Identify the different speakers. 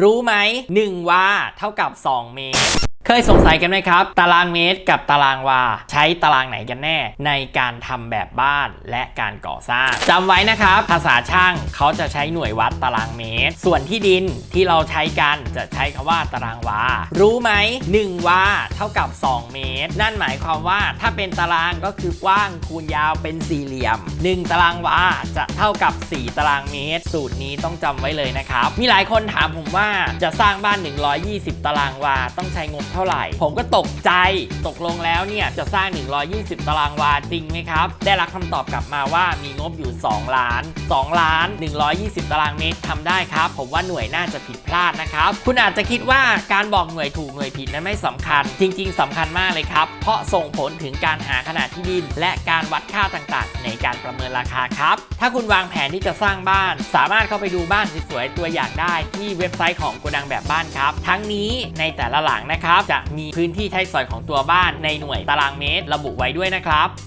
Speaker 1: รู้ไหม 1 วาเท่ากับ 2 เมตร ยสงสัยกันไหมครับ ตารางเมตรกับตารางวา ใช้ตารางไหนกันแน่ ในการทำแบบบ้านและการก่อสร้างจำไว้นะครับ ภาษาช่างเขาจะใช้หน่วยวัดตารางเมตร ส่วนที่ดินที่เราใช้กันจะใช้คำว่าตารางวา รู้ไหม1วาเท่ากับ 2 เมตร นั่นหมายความว่าถ้าเป็นตารางก็คือกว้างคูณยาวเป็นสี่เหลี่ยม 1 ตารางวาจะเท่ากับ 4 ตารางเมตร สูตรนี้ต้องจำไว้เลยนะครับ มีหลายคนถามผมว่าจะสร้างบ้าน 120 ตารางวาต้องใช้งบเท่าท่าไหร่ ผมก็ตกใจตกลงแล้วเนี่ยจะสร้าง 120 ตารางวาจริงไหมครับ ได้รับคำตอบกลับมาว่ามีงบอยู่ 2 ล้าน 2 ล้าน 120 ตารางเมตรทำได้ครับ ผมว่าหน่วยน่าจะผิดพลาดนะครับ คุณอาจจะคิดว่าการบอกหน่วยถูกหน่วยผิดนั้นไม่สำคัญ จริง ๆสำคัญมากเลยครับ เพราะส่งผลถึงการหาขนาดที่ดิน และการวัดค่าต่างๆ ในการประเมินราคาครับ ถ้าคุณวางแผนที่จะสร้างบ้าน สามารถเข้าไปดูบ้านสวยๆตัวอย่างได้ที่เว็บไซต์ของโกดังแบบบ้านครับ ทั้งนี้ในแต่ละหลังนะครับจะมีพื้นที่ใช้สอยของตัวบ้านในหน่วยตารางเมตร ระบุไว้ด้วยนะครับ